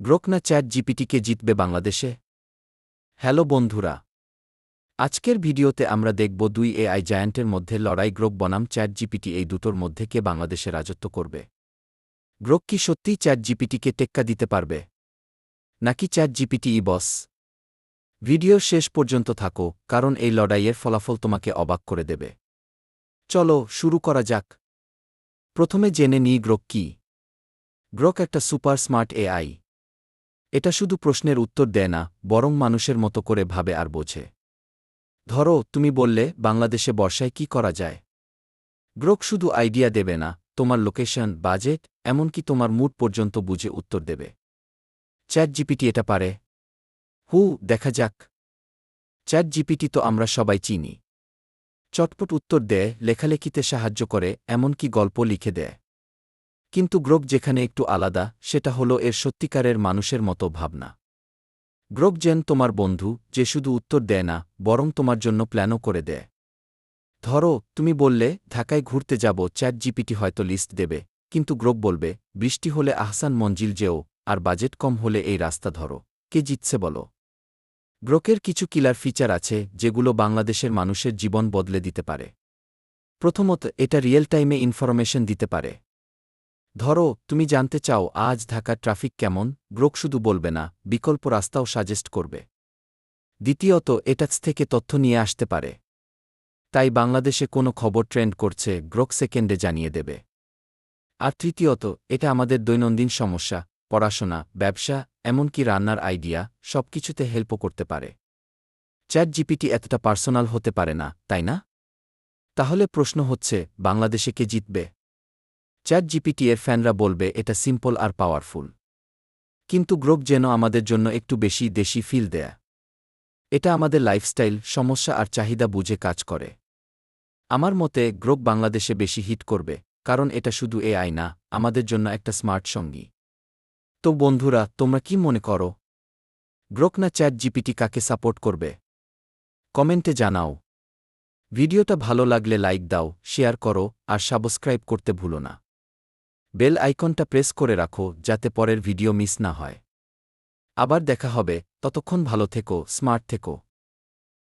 Grok না chat জিপিটিকে জিতবে বাংলাদেশে? হ্যালো বন্ধুরা। আজকের ভিডিওতে আমরা দেখব দুই এআই জায়ান্টের মধ্যে লড়াই গ্রোক বনাম চ্যাট জিপিটি এই দুটোর মধ্যে কে বাংলাদেশে রাজত্ব করবে? গ্রোক কি সত্যিই চ্যাট জিপিটিকে টেক্কা দিতে পারবে? নাকি চ্যাট জিপিটি ই বস? ভিডিও শেষ পর্যন্ত থাকো, কারণ এই লড়াইয়ের ফলাফল তোমাকে অবাক করে দেবে। চলো শুরু করা যাক। প্রথমে জেনে নিই গ্রোক কি। গ্রোক একটা সুপার স্মার্ট এআই। এটা শুধু প্রশ্নের উত্তর দেয় না, বরং মানুষের মতো করে ভাবে আর বোঝে। ধরো, তুমি বললে, বাংলাদেশে বর্ষায় কি করা যায়? গ্রোক শুধু আইডিয়া দেবে না, তোমার লোকেশন, বাজেট, এমনকি তোমার মুড পর্যন্ত বুঝে উত্তর দেবে। চ্যাট জিপিটি এটা পারে। হু, দেখা যাক। চ্যাট জিপিটি তো আমরা সবাই চিনি। চটপট উত্তর দেয়, লেখালেখিতে সাহায্য করে, এমনকি গল্প লিখে দেয়। কিন্তু গ্রোক যেখানে একটু আলাদা, সেটা হলো এর সত্যিকারের মানুষের মতো ভাবনা। গ্রোক যেন তোমার বন্ধু, যে শুধু উত্তর দেয় না, বরং তোমার জন্য প্ল্যানও করে দেয়। ধরো, তুমি বললে, ঢাকায় ঘুরতে যাব চ্যাট জিপিটি হয়তো লিস্ট দেবে, কিন্তু গ্রোক বলবে, বৃষ্টি হলে আহসান মঞ্জিল যেও, আর বাজেট কম হলে এই রাস্তা ধরো। কে জিতছে বলো? গ্রোকের কিছু কিলার ফিচার আছে, যেগুলো বাংলাদেশের মানুষের জীবন বদলে দিতে পারে। প্রথমত, এটা রিয়েল টাইমে ইনফরমেশন দিতে পারে। ধরো, তুমি জানতে চাও আজ ঢাকার ট্রাফিক কেমন গ্রোক শুধু বলবে না, বিকল্প রাস্তাও সাজেস্ট করবে। দ্বিতীয়ত এটাচ থেকে তথ্য নিয়ে আসতে পারে। তাই বাংলাদেশে কোনো খবর ট্রেন্ড করছে গ্রোক সেকেন্ডে জানিয়ে দেবে। আর তৃতীয়ত, এটা আমাদের দৈনন্দিন সমস্যা, পড়াশোনা, ব্যবসা, এমনকি রান্নার আইডিয়া, সবকিছুতে হেল্পও করতে পারে। চ্যাট জিপিটি এতটা পার্সোনাল হতে পারে না, তাই না? তাহলে প্রশ্ন হচ্ছে, বাংলাদেশে কে জিতবে? চ্যাট জিপিটি এর ফ্যানরা বলবে, এটা সিম্পল আর পাওয়ারফুল। কিন্তু গ্রোক যেন আমাদের জন্য একটু বেশি দেশি ফিল দেয়া। এটা আমাদের লাইফস্টাইল, সমস্যা আর চাহিদা বুঝে কাজ করে। আমার মতে, গ্রোক বাংলাদেশে বেশি হিট করবে, কারণ এটা শুধু এ আই না, আমাদের জন্য একটা স্মার্ট সঙ্গী। তো বন্ধুরা, তোমরা কি মনে করো? গ্রোক না চ্যাট জিপিটি কাকে সাপোর্ট করবে? কমেন্টে জানাও। ভিডিওটা ভালো লাগলে লাইক দাও, শেয়ার করো, আর সাবস্ক্রাইব করতে ভুলো না। বেল আইকনটা প্রেস করে রাখো যাতে পরের ভিডিও মিস না হয়। আবার দেখা হবে, ততক্ষণ ভালো থেকো, স্মার্ট থেকো।